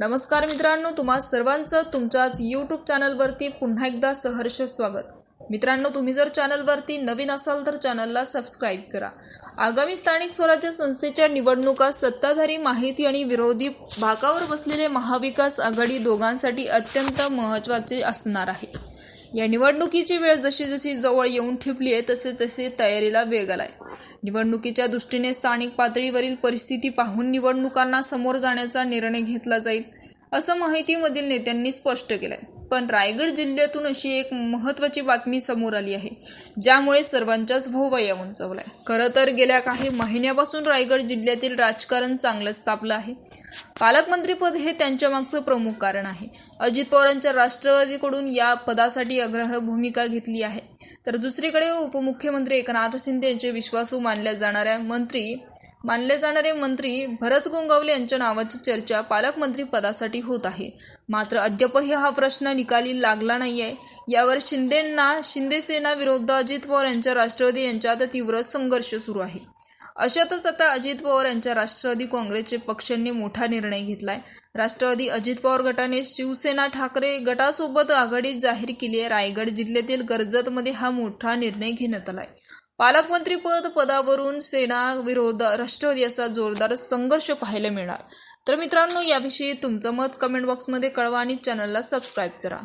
नमस्कार मित्रांनो तुम्हा सर्वांचं तुमच्याच यूट्यूब चॅनलवरती पुन्हा एकदा सहर्ष स्वागत. मित्रांनो तुम्ही जर चॅनलवरती नवीन असाल तर चॅनलला सबस्क्राईब करा. आगामी स्थानिक स्वराज्य संस्थेच्या निवडणुका सत्ताधारी माहिती आणि विरोधी भागावर बसलेले महाविकास आघाडी दोघांसाठी अत्यंत महत्त्वाचे असणार आहे. या निवडणुकीची वेळ जशी जशी जवळ येऊन ठेपली आहे तसे तसे तयारीला वेग आलाय. निवडणुकीच्या दृष्टीने स्थानिक पातळीवरील परिस्थिती पाहून निवडणुकांना समोर जाण्याचा निर्णय घेतला जाईल. असं माहितीमधील नेत्यांनी स्पष्ट केलंय. पण रायगड जिल्ह्यातून अशी एक महत्त्वाची बातमी समोर आली आहे ज्यामुळे सर्वांच्याच भाऊवया उंचवलाय खरं तर गेल्या काही महिन्यापासून रायगड जिल्ह्यातील राजकारण चांगलंच तापलं आहे. पालकमंत्रीपद हे त्यांच्या मागचं प्रमुख कारण आहे. अजित पवारांच्या राष्ट्रवादीकडून या पदासाठी अग्रह भूमिका घेतली आहे. तर दुसरीकडे उपमुख्यमंत्री एकनाथ शिंदे यांचे विश्वासू मानल्या जाणाऱ्या मंत्री मानले जाणारे मंत्री भरत गोंगावले यांच्या नावाची चर्चा पालकमंत्री पदासाठी होत आहे. मात्र अद्यापही हा प्रश्न निकाली लागला नाहीये. यावर शिंदेंना शिंदेसेना विरुद्ध अजित पवार यांच्या राष्ट्रवादी यांच्यात तीव्र संघर्ष सुरू आहे. अशातच आता अजित पवार यांच्या राष्ट्रवादी काँग्रेसचे पक्षांनी मोठा निर्णय घेतलाय. राष्ट्रवादी अजित पवार गटाने शिवसेना ठाकरे गटासोबत आघाडी जाहीर केली आहे. रायगड जिल्ह्यातील कर्जतमध्ये हा मोठा निर्णय घेण्यात आलाय. पालकमंत्रीपद पदावरून सेना विरोध राष्ट्रवादी असा जोरदार संघर्ष पाहायला मिळणार. तर मित्रांनो याविषयी तुमचं मत कमेंट बॉक्समध्ये कळवा आणि चॅनलला सबस्क्राईब करा.